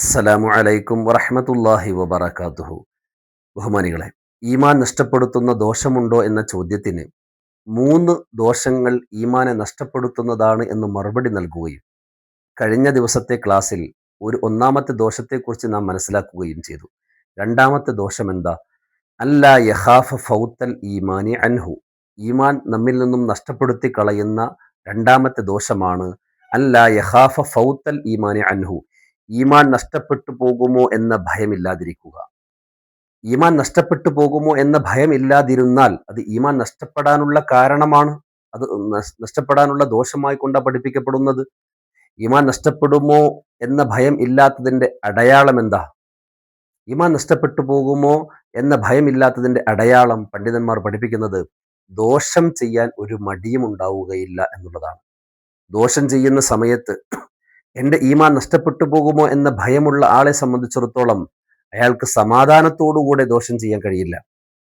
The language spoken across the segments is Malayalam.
അസ്സലാമു അലൈക്കും വറഹമത്തല്ലാഹി വബർക്കാത്തുഹു ബഹുമാനികളെ ഈമാൻ നഷ്ടപ്പെടുത്തുന്ന ദോഷമുണ്ടോ എന്ന ചോദ്യത്തിന് മൂന്ന് ദോഷങ്ങൾ ഈമാനെ നഷ്ടപ്പെടുത്തുന്നതാണ് എന്ന് മറുപടി നൽകുകയും കഴിഞ്ഞ ദിവസത്തെ ക്ലാസ്സിൽ ഒരു ഒന്നാമത്തെ ദോഷത്തെക്കുറിച്ച് നാം മനസ്സിലാക്കുകയും ചെയ്തു. രണ്ടാമത്തെ ദോഷം എന്താ അല്ല യഹാഫ് ഫൗത്തൽ ഈമാനി അൻഹു. ഈമാൻ നമ്മിൽ നിന്നും നഷ്ടപ്പെടുത്തി കളയുന്ന രണ്ടാമത്തെ ദോഷമാണ് അല്ല യഹാഫ ഫൗത്തൽ ഈമാനി അൻഹു. ഈമാൻ നഷ്ടപ്പെട്ടു പോകുമോ എന്ന ഭയമില്ലാതിരിക്കുക. ഈമാൻ നഷ്ടപ്പെട്ടു പോകുമോ എന്ന ഭയമില്ലാതിരുന്നാൽ അത് ഈമാൻ നഷ്ടപ്പെടാനുള്ള കാരണമാണ്. അത് നഷ്ടപ്പെടാനുള്ള ദോഷമായി കൊണ്ടാണ് പഠിപ്പിക്കപ്പെടുന്നത്. ഈമാൻ നഷ്ടപ്പെടുമോ എന്ന ഭയം ഇല്ലാത്തതിന്റെ അടയാളം എന്താ? ഈമാൻ നഷ്ടപ്പെട്ടു പോകുമോ എന്ന ഭയമില്ലാത്തതിന്റെ അടയാളം പണ്ഡിതന്മാർ പഠിപ്പിക്കുന്നത് ദോഷം ചെയ്യാൻ ഒരു മടിയും ഉണ്ടാവുകയില്ല എന്നുള്ളതാണ്. ദോഷം ചെയ്യുന്ന സമയത്ത് എന്റെ ഈമാൻ നഷ്ടപ്പെട്ടു പോകുമോ എന്ന ഭയമുള്ള ആളെ സംബന്ധിച്ചിടത്തോളം അയാൾക്ക് സമാധാനത്തോടുകൂടെ ദോഷം ചെയ്യാൻ കഴിയില്ല.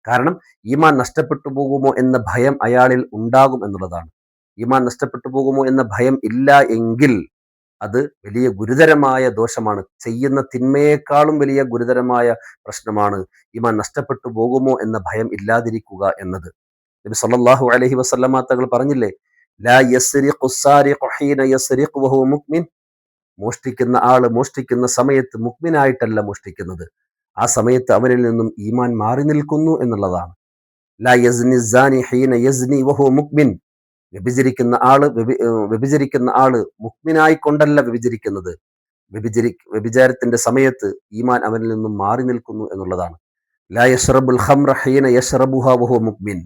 കാരണം ഈമാൻ നഷ്ടപ്പെട്ടു പോകുമോ എന്ന ഭയം അയാളിൽ ഉണ്ടാകും എന്നുള്ളതാണ്. ഈമാൻ നഷ്ടപ്പെട്ടു പോകുമോ എന്ന ഭയം ഇല്ല എങ്കിൽ അത് വലിയ ഗുരുതരമായ ദോഷമാണ്. ചെയ്യുന്ന തിന്മയേക്കാളും വലിയ ഗുരുതരമായ പ്രശ്നമാണ് ഈമാൻ നഷ്ടപ്പെട്ടു പോകുമോ എന്ന ഭയം ഇല്ലാതിരിക്കുക എന്നത്. നബി സല്ലല്ലാഹു അലൈഹി വസല്ലമ തങ്ങൾ പറഞ്ഞില്ലേ ലാ യസ്രിഖു സാരിഖു ഹീന യസ്രിഖു വഹുവ മുഅ്മിൻ. മോഷ്ടിക്കുന്ന ആൾ മോഷ്ടിക്കുന്ന സമയത്ത് മുക്മിനായിട്ടല്ല മോഷ്ടിക്കുന്നത്. ആ സമയത്ത് അവനിൽ നിന്നും ഈമാൻ മാറി നിൽക്കുന്നു എന്നുള്ളതാണ്. യസ്നി വഹു മുക്മിൻ വ്യഭിചരിക്കുന്ന ആൾ വ്യഭിചരിക്കുന്ന ആൾ മുക്മിനായി കൊണ്ടല്ല വ്യഭിചരിക്കുന്നത്. വ്യഭിചരി വ്യഭിചാരത്തിന്റെ സമയത്ത് ഈമാൻ അവനിൽ നിന്നും മാറി നിൽക്കുന്നു എന്നുള്ളതാണ്. വഹു മുക്മിൻ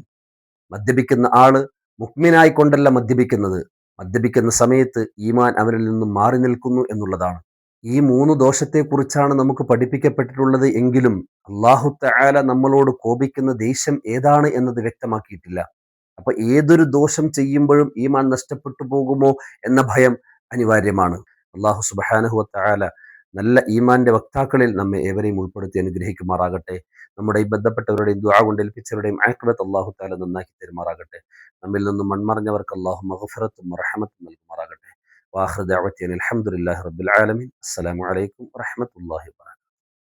മദ്യപിക്കുന്ന ആൾ മുക്മിനായി കൊണ്ടല്ല മദ്യപിക്കുന്നത്. മദ്യപിക്കുന്ന സമയത്ത് ഈമാൻ അവരിൽ നിന്നും മാറി നിൽക്കുന്നു എന്നുള്ളതാണ്. ഈ മൂന്ന് ദോഷത്തെക്കുറിച്ചാണ് നമുക്ക് പഠിപ്പിക്കപ്പെട്ടിട്ടുള്ളത് എങ്കിലും അള്ളാഹു തആല നമ്മളോട് കോപിക്കുന്ന ദേഷ്യം ഏതാണ് എന്നത് വ്യക്തമാക്കിയിട്ടില്ല. അപ്പൊ ഏതൊരു ദോഷം ചെയ്യുമ്പോഴും ഈമാൻ നഷ്ടപ്പെട്ടു പോകുമോ എന്ന ഭയം അനിവാര്യമാണ്. അള്ളാഹു സുബാനഹു തആല നല്ല ഈമാന്റെ വക്താക്കളിൽ നമ്മെ ഏവരെയും ഉൾപ്പെടുത്തി അനുഗ്രഹിക്കുമാറാകട്ടെ. നമ്മുടെ ഈ ബന്ധപ്പെട്ടവരുടെയും ദുആ കൊണ്ട് ഏൽപ്പിച്ചവരുടെയും ആക്ബത്ത് അള്ളാഹു താല നന്നാക്കി തരുമാറാകട്ടെ. നമ്മിൽ നിന്നും മൺമറഞ്ഞവർക്ക് അള്ളാഹു മഹഫറത്തും റഹമത്തും നൽകുമാറാകട്ടെ. വാഹൃദ അലഹമുല്ലാ റബ്ബുൽ ആലമീൻ. അസ്സലാമു അലൈക്കും വറഹമത്തല്ലാഹി വാ